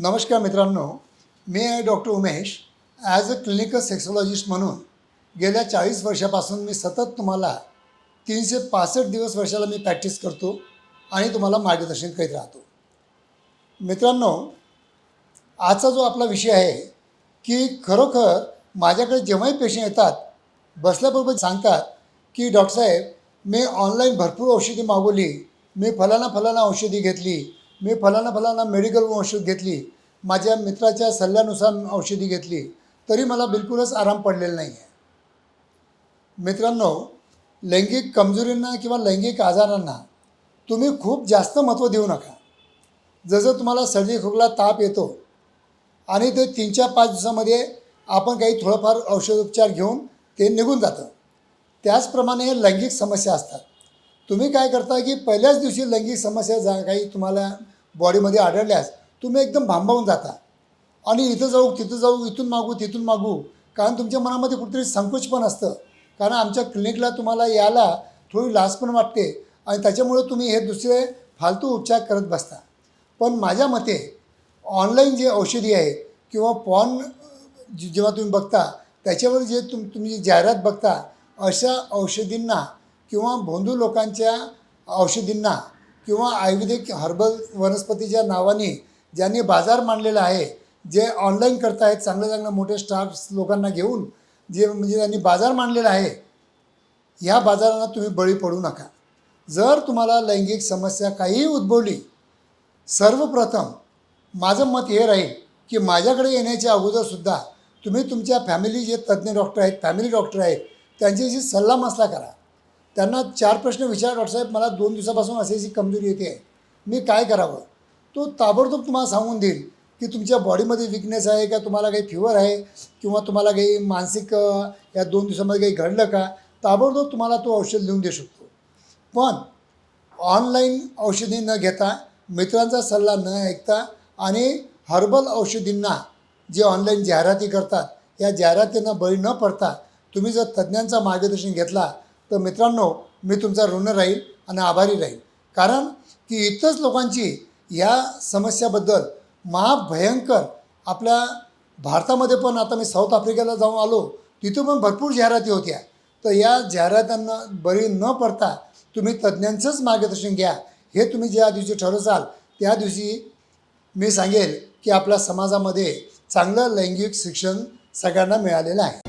नमस्कार मित्रांनो मी आहे doctor Umesh. As a clinical sexologist म्हणून गेल्या चाळीस वर्षापासून मी सतत तुम्हाला तीनशे पासष्ट दिवस वर्षाला मी प्रॅक्टिस करतो आणि तुम्हाला मार्गदर्शन करीत राहतो. मित्रांनो आजचा जो आपला विषय आहे की खरोखर माझ्याकडे जेव्हाही पेशंट येतात बसल्याबरोबर सांगतात की डॉक्टर साहेब मी ऑनलाईन भरपूर औषधी मागवली मी फलाना फलाना औषधी घेतली मी फलाना फलाना मेडिकल औषध घेतली. माझ्या मित्राच्या सल्ल्यानुसार औषधी घेतली. तरी मला बिलकुलच आराम पडलेला नाही आहे मित्रांनो लैंगिक कमजोरींना किंवा लैंगिक आजारांना तुम्ही खूप जास्त महत्त्व देऊ नका. जसं तुम्हाला सर्दी खोकला ताप येतो आणि ते तीन चार पाच दिवसामध्ये आपण काही थोडंफार औषधोपचार घेऊन ते निघून जातं. त्याचप्रमाणे हे लैंगिक समस्या असतात. तुम्ही काय करता की पहिल्याच दिवशी लैंगिक समस्या जा काही तुम्हाला बॉडीमध्ये आढळल्यास तुम्ही एकदम भांबावून जाता. आणि इथं जाऊ तिथं जाऊ इथून मागू तिथून मागू. कारण तुमच्या मनामध्ये कुठेतरी संकोच पण असतं. कारण आमच्या क्लिनिकला तुम्हाला यायला थोडी लाज पण वाटते. आणि त्याच्यामुळे तुम्ही हे दुसरे फालतू उपचार करत बसता. पण माझ्या मते ऑनलाईन जे औषधी आहेत किंवा पॉन जेव्हा तुम्ही बघता त्याच्यावर जे तुम तुम्ही जाहिरात बघता अशा औषधींना किंवा भोंदू लोकांच्या औषधींना किंवा आयुर्वेदिक हर्बल वनस्पतीच्या नावाने ज्यांनी बाजार मांडलेला आहे जे ऑनलाईन करतायत चांगले चांगले मोठे स्टार्स लोकांना घेऊन जे म्हणजे त्यांनी बाजार मांडलेला आहे ह्या बाजारांना तुम्ही बळी पडू नका. जर तुम्हाला लैंगिक समस्या काहीही उद्भवली सर्वप्रथम माझं मत हे राहील की माझ्याकडे येण्याच्या अगोदरसुद्धा तुम्ही तुमच्या फॅमिली जे तज्ज्ञ डॉक्टर आहेत फॅमिली डॉक्टर आहेत त्यांच्याशी सल्ला मसला करा. त्यांना चार प्रश्न विचार डॉक्टर साहेब. मला दोन दिवसापासून अशी अशी कमजोरी येते आहे. मी काय करावं? तो ताबडतोब तुम्हाला सांगून देईल की तुमच्या बॉडीमध्ये विकनेस आहे का? तुम्हाला काही फिवर आहे? किंवा तुम्हाला काही मानसिक या दोन दिवसामध्ये काही घडलं का? ताबडतोब तुम्हाला तो औषध लिहून देऊ शकतो. पण ऑनलाईन औषधी न घेता मित्रांचा सल्ला न ऐकता आणि हर्बल औषधींना जे ऑनलाईन जाहिराती करतात या जाहिरातींना बळी न पडता तुम्ही जर तज्ज्ञांचा मार्गदर्शन घेतला तर मित्रांनो मी तुमचा ऋण राहील आणि आभारी राहील. कारण की इतरच लोकांची या समस्याबद्दल महाभयंकर आपल्या भारतामध्ये पण आता मी साऊथ आफ्रिकेला जाऊन आलो तिथं पण भरपूर जाहिराती होत्या. तर या जाहिरातांना बळी न पडता तुम्ही तज्ज्ञांचंच मार्गदर्शन घ्या. हे तुम्ही ज्या दिवशी ठरवसाल त्या दिवशी मी सांगेल की आपल्या समाजामध्ये चांगलं लैंगिक शिक्षण सगळ्यांना मिळालेलं आहे.